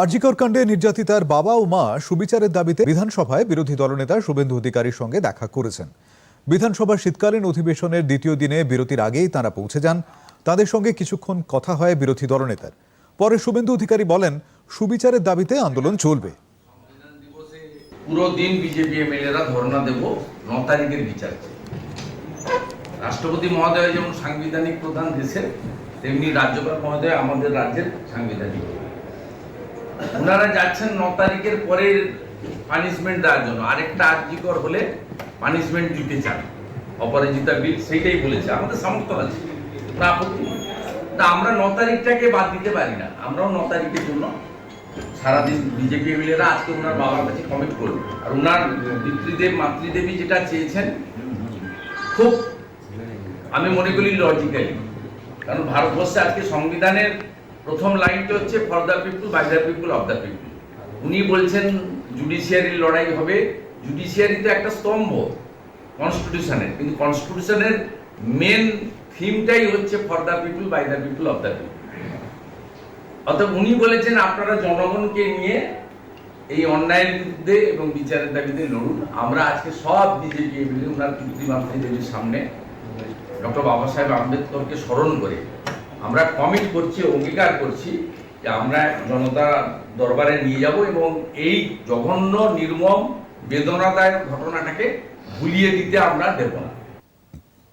আরজিকর কাণ্ডে নির্যাতিতার বাবা ও মা সুবিচারের দাবিতে বিধানসভায় বিরোধী দলনেতা শুভেন্দু অধিকারীর সঙ্গে দেখা করেছেন। বিধানসভার শীতকালীন অধিবেশনের দ্বিতীয় দিনে বিরতির আগেই তাঁরা পৌঁছে যান। তাদের সঙ্গে কিছুক্ষণ কথা হয় বিরোধী দলনেতার। পরে শুভেন্দু অধিকারী বলেন, সুবিচারের দাবিতে আন্দোলন চলবে। পুরো দিন বিজেপি এমএলএরা ধর্ণা দেব, ন তারিখের বিচার রাষ্ট্রপতি মহোদয় যেমন সাংবিধানিক প্রধান দেশের, তেমনি রাজ্যপাল মহোদয় আমাদের রাজ্যের সাংবিধানিক ওনারা যাচ্ছেন ন তারিখের পরের পানিশমেন্ট দেওয়ার জন্য। আরেকটা আর্যিকর হলে পানিশমেন্ট দিতে চান। অপরাজিতা বিল সেইটাই বলেছে। আমাদের সমর্থন আছে। না আপত্তি তা আমরা ন তারিখটাকে বাদ দিতে পারি না। আমরাও ন তারিখের জন্য সারাদিন বিজেপি এমএলএরা আজকে ওনার বাবার কাছে কমিট করবে। আর ওনার পিতৃদেব মাতৃদেবী যেটা চেয়েছেন, খুব আমি মনে করি লজিক্যালি কারণ ভারতবর্ষে আজকে সংবিধানের প্রথম লাইনটা হচ্ছে for the people by the people of the people উনি বলছেন জুডিশিয়ারির লড়াই হবে। জুডিশিয়ারি তো একটা স্তম্ভ কনস্টিটিউশনের কিন্তু কনস্টিটিউশনের মেন থিমটাই হচ্ছে for the people by the people of the people অর্থাৎ উনি বলেছেন, আপনারা জনগণকে নিয়ে এই অন্যায়ের বিরুদ্ধে এবং বিচারের দাবিতে লড়ুন। আমরা আজকে সব বিজেপি ওনার দেবীর সামনে ডক্টর বাবা সাহেব আম্বেদকরকে স্মরণ করে আমরা কমিট করছি, অঙ্গীকার করছি যে আমরা জনতা দরবারে নিয়ে যাব এবং এই জঘন্য, নির্মম, বেদনাদায়ক ঘটনাটাকে ভুলিয়ে দিতে আমরা দেব না।